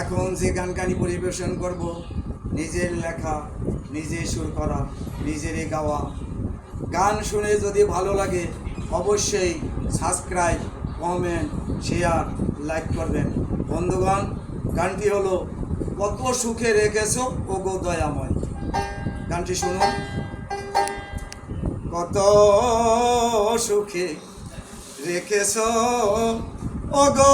এখন যে গান গানি পরিবেশন করব, নিজের লেখা, নিজে সুর করা, নিজেরই গাওয়া। গান শুনে যদি ভালো লাগে, অবশ্যই সাবস্ক্রাইব কমেন্ট শেয়ার লাইক করবেন। বন্ধুগণ, গানটি হলো, কত সুখে রেখেছো ও গো দয়াময় গানটি শুনুন। কত সুখে রেখেছ ও গো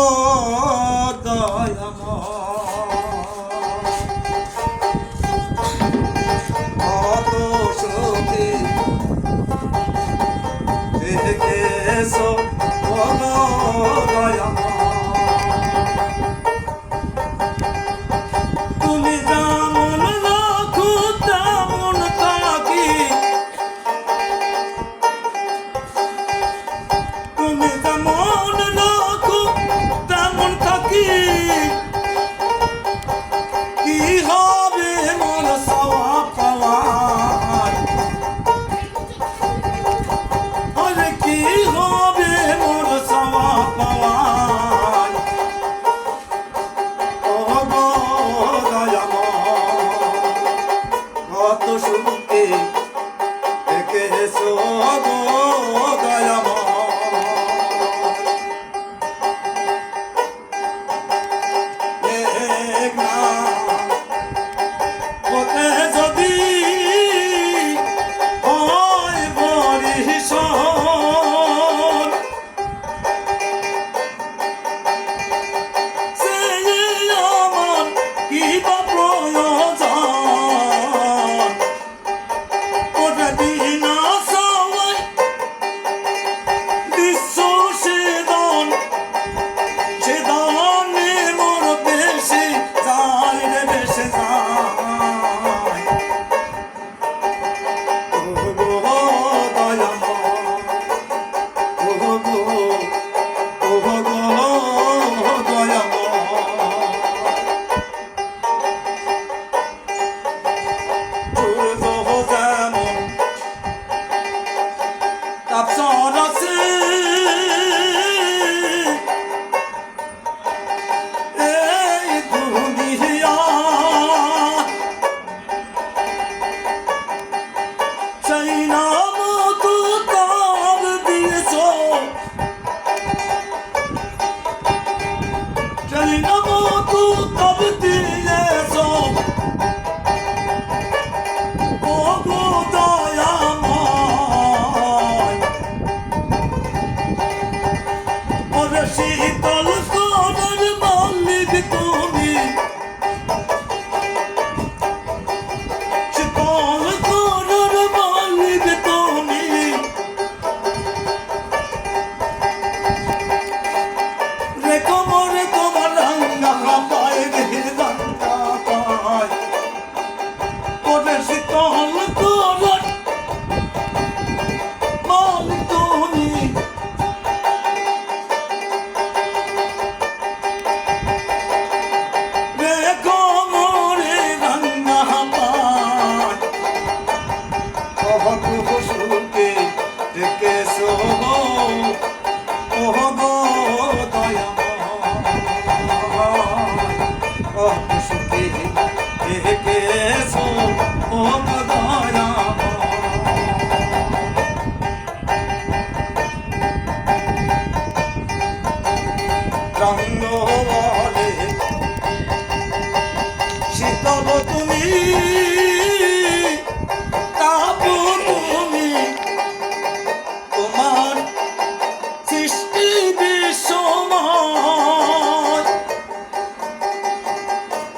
কত সুখে রেখেছ গো দয়াময়। মেঘনা শীতল তুমি তুমি তোমার সৃষ্টি বিশ্বময়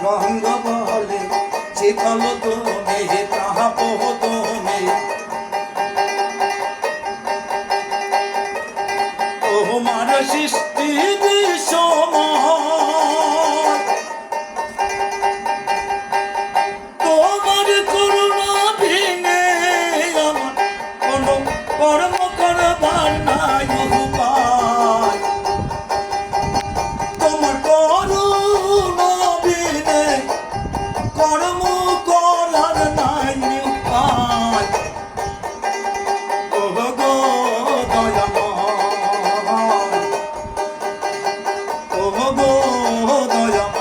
রঙ্গ বলে শীতল তুমি তাপ তুমি। তোমার সৃষ্টি কর্ম করার নাই উপায়। গো দয়াময়। ও গো দয়াময়।